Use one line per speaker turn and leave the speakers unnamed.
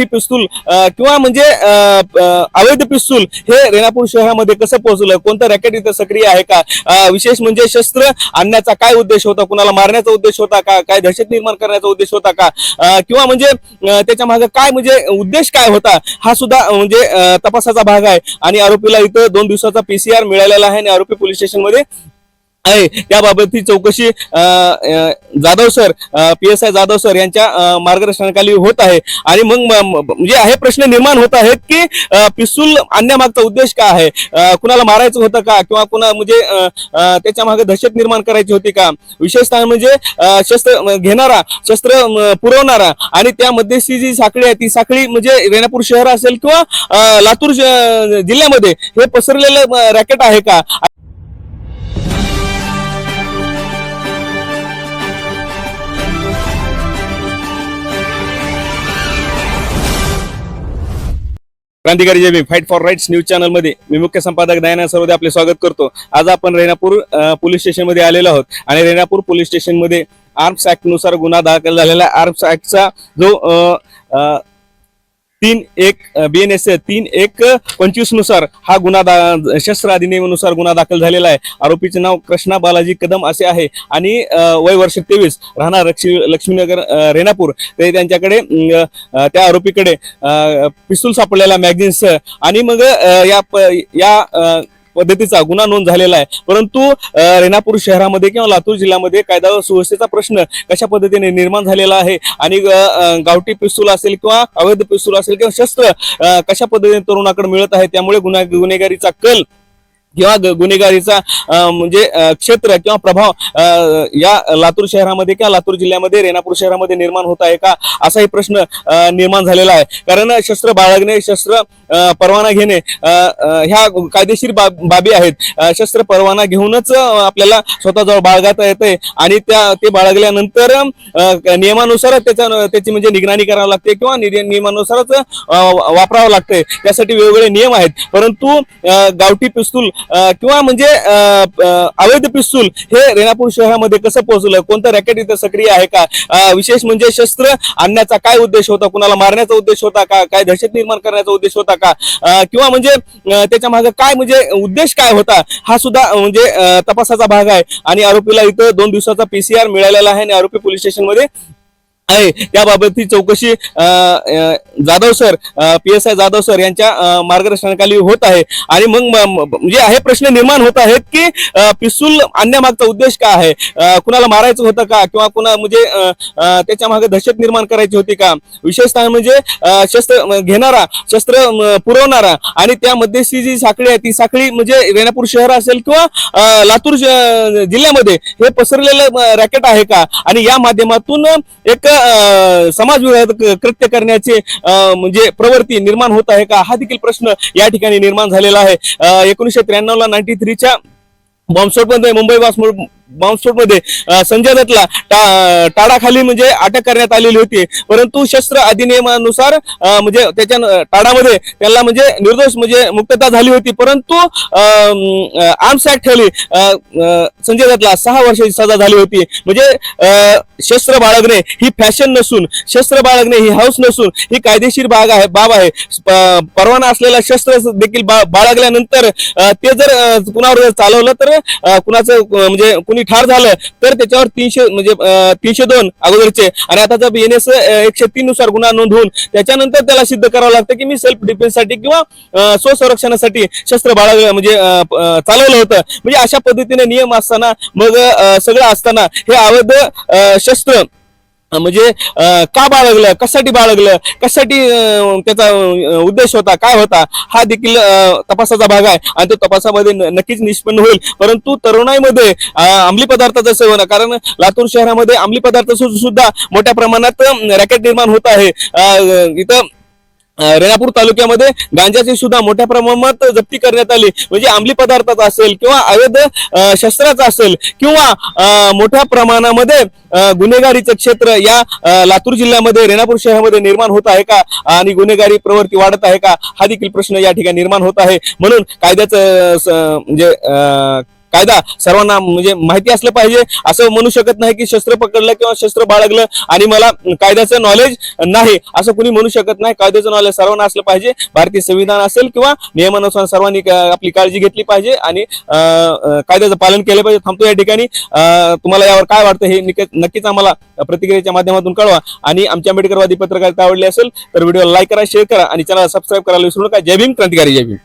गावठी पिस्तूल किंवा म्हणजे अवैध पिस्तूल हे रेणापूर शहरामध्ये कसं पोहोचलं? कोणतं रॅकेट इथं सक्रिय आहे का? विशेष म्हणजे शस्त्र आणण्याचा काय उद्देश होता? कुणाला मारण्याचा उद्देश होता का? काय दहशत निर्माण करण्याचा उद्देश होता का? किंवा म्हणजे त्याच्यामागे काय म्हणजे उद्देश काय होता? हा सुद्धा म्हणजे तपासाचा भाग आहे. आणि आरोपीला इथं दोन दिवसाचा पीसीआर मिळालेला आहे आणि आरोपी पोलीस स्टेशनमध्ये आहे. त्याबाबतची चौकशी Jadhav sir P S I Jadhav sir यांच्या मार्गदर्शनाखाली होत आहे. आणि मग म्हणजे हे प्रश्न निर्माण होत आहेत की पिस्तूल आणण्यामागचा उद्देश काय आहे? कुणाला मारायचं होतं का? किंवा कुणा म्हणजे त्याच्यामागे दहशत निर्माण करायची होती का? विशेषतः म्हणजे शस्त्र घेणारा शस्त्र पुरवणारा आणि त्या जी साखळी आहे ती साखळी म्हणजे रेणापूर शहर असेल किंवा लातूर जिल्ह्यामध्ये हे पसरलेलं रॅकेट आहे का? क्रांतिकारी J B fight for rights news चॅनलमध्ये मी मुख्य संपादक दयानंद सरोदे आपले स्वागत करतो. आज आपण रेणापूर पोलीस स्टेशनमध्ये आलेलो आहोत. आणि रेणापूर पोलीस स्टेशनमध्ये आर्म्स ऍक्टनुसार गुन्हा दाखल झालेला आर्म्स ऍक्टचा जो तीन एक बी एन एस तीन एक पंचवीसनुसार हा गुन्हा दा शस्त्र अधिनियमानुसार गुन्हा दाखल झालेला आहे. आरोपीचे नाव कृष्णा बालाजी कदम असे आहे. आणि वय वर्ष तेवीस राहणार लक्ष्मी लक्ष्मीनगर रेणापूर. ते त्यांच्याकडे त्या आरोपीकडे पिस्तूल सापडलेला मॅगझिन्स आणि मग या प- या पद्धतीचा गुन्हा नोंद झालेला आहे. परंतु रेणापूर शहरामध्ये किंवा लातूर जिल्ह्यामध्ये कायदा व सुव्यवस्थेचा प्रश्न कशा पद्धतीने निर्माण झालेला आहे आणि गावठी पिस्तूल असेल किंवा अवैध पिस्तूल असेल किंवा शस्त्र कशा पद्धतीने तरुणाकडे मिळत आहे त्यामुळे गुन्हा गुन्हेगारीचा कल किंवा ग- गुन्हेगारीचा म्हणजे क्षेत्र किंवा प्रभाव या लातूर शहरामध्ये किंवा लातूर जिल्ह्यामध्ये रेणापूर शहरामध्ये निर्माण होत आहे का? असाही प्रश्न निर्माण झालेला आहे. कारण शस्त्र बाळगणे शस्त्र परवाना घेणे ह्या कायदेशीर बाब- बाबी आहेत. शस्त्र परवाना घेऊनच आपल्याला स्वतःजवळ बाळगता येते आणि त्या ते बाळगल्यानंतर नियमानुसार त्याच्या त्याची म्हणजे निगराणी करावी लागते किंवा नियमानुसारच वापरावं लागते त्यासाठी वेगवेगळे नियम आहेत. परंतु गावठी पिस्तूल किंवा म्हणजे अवैध पिस्तूल हे रेणापूर शहरामध्ये कसं पोहोचलं? कोणतं रॅकेट इथं सक्रिय आहे का? विशेष म्हणजे शस्त्र आणण्याचा काय उद्देश होता? कुणाला मारण्याचा उद्देश होता का? काय दहशत निर्माण करण्याचा उद्देश होता का? किंवा म्हणजे त्याच्यामागे काय म्हणजे उद्देश काय होता? हा सुद्धा म्हणजे तपासाचा भाग आहे. आणि आरोपीला इथं दोन दिवसाचा पीसीआर मिळालेला आहे आणि आरोपी पोलीस स्टेशनमध्ये आहे. त्याबाबतची चौकशी Jadhav sir P S I Jadhav sir यांच्या मार्गदर्शनाखाली होत आहे. आणि मग म्हणजे हे प्रश्न निर्माण होत आहेत की पिस्तूल आणण्यामागचा उद्देश काय आहे? कुणाला मारायचं होतं का? किंवा कुणा म्हणजे त्याच्यामागे दहशत निर्माण करायची होती का? विशेषतः म्हणजे शस्त्र घेणारा शस्त्र पुरवणारा आणि त्यामध्ये जी साखळी आहे ती साखळी म्हणजे रेणापूर शहर असेल किंवा लातूर जिल्ह्यामध्ये हे पसरलेलं रॅकेट आहे का? आणि या माध्यमातून एक अ, समाजविरोधक कृत्य करण्याचे म्हणजे प्रवृत्ती निर्माण होत आहे का? हा देखील प्रश्न या ठिकाणी निर्माण झालेला आहे. एकोणीसशे त्र्याण्णव ला नाईन्टी थ्रीच्या बॉम्बस्फोटमध्ये मुंबई बॉम्बस्फोट मध्ये संजय दत्तला टा- टाळाखाली म्हणजे अटक करण्यात आलेली होती. परंतु शस्त्र अधिनियमानुसार म्हणजे त्याच्या टाळामध्ये त्याला म्हणजे निर्दोष म्हणजे मुक्तता झाली होती. परंतु आर्म्स ऍक्ट खाली संजय दत्तला सहा वर्षाची सजा झाली होती. म्हणजे शस्त्र बाळगणे ही फॅशन नसून शस्त्र बाळगणे ही हौस नसून ही कायदेशीर बाग आहे बाब आहे. परवाना असलेला शस्त्र देखील बा- बाळगल्यानंतर ते जर कुणावर चालवलं तर कुणाचं म्हणजे कुणी ठार झालं तर त्याच्यावर तीनशे म्हणजे तीनशे दोन अगोदरचे. आणि आता जर एस एकशे तीन नुसार गुन्हा नोंदवून त्याच्यानंतर त्याला सिद्ध करावं लागतं की मी सेल्फ डिफेन्ससाठी किंवा स्वसंरक्षणासाठी शस्त्र बाळगलं म्हणजे चालवलं होतं. म्हणजे अशा पद्धतीने नियम असताना मग सगळं असताना हे अवैध शस्त्र म्हणजे का बाळगलं? कशासाठी बाळगलं? कशासाठी त्याचा उद्देश होता? काय होता? हा देखील तपासाचा भाग आहे आणि तो तपासामध्ये नक्कीच निष्पन्न होईल. परंतु तरुणाईमध्ये अंमली पदार्थाचं सेवन कारण लातूर शहरामध्ये अंमली पदार्थ सुद्धा मोठ्या प्रमाणात रॅकेट निर्माण होत आहे. इथं रेणापूर तालुक्यामध्ये गांजाची सुद्धा मोठ्या प्रमाणात जप्ती करण्यात आली. म्हणजे अंमली पदार्थाचा असेल किंवा अवैध शस्त्राचा असेल किंवा अ, मोठ्या प्रमाणामध्ये गुन्हेगारीचं क्षेत्र या लातूर जिल्ह्यामध्ये रेणापूर शहरामध्ये निर्माण होत आहे का? आणि गुन्हेगारी प्रवृत्ती वाढत आहे का? हा देखील प्रश्न या ठिकाणी निर्माण होत आहे. म्हणून कायद्याचं म्हणजे अ, कायदा सर्वांना म्हणजे माहिती असलं पाहिजे. असं म्हणू शकत नाही की शस्त्र पकडलं किंवा शस्त्र बाळगलं आणि मला कायद्याचं नॉलेज नाही. असं कुणी म्हणू शकत नाही. कायद्याचं नॉलेज सर्वांना असलं पाहिजे. भारतीय संविधान असेल किंवा नियमानुसार सर्वांनी आपली काळजी घेतली पाहिजे आणि कायद्याचं पालन केलं पाहिजे. थांबतो या ठिकाणी. तुम्हाला यावर काय वाटतं हे नक्कीच आम्हाला प्रतिक्रियेच्या माध्यमातून कळवा. आणि आमच्या आंबेडकरवादी पत्रकारिता आवडली असेल तर व्हिडिओला लाईक करा शेअर करा आणि चॅनल सबस्क्राईब करायला विसरू नका. जय भीम क्रांतिकारी जय भीम.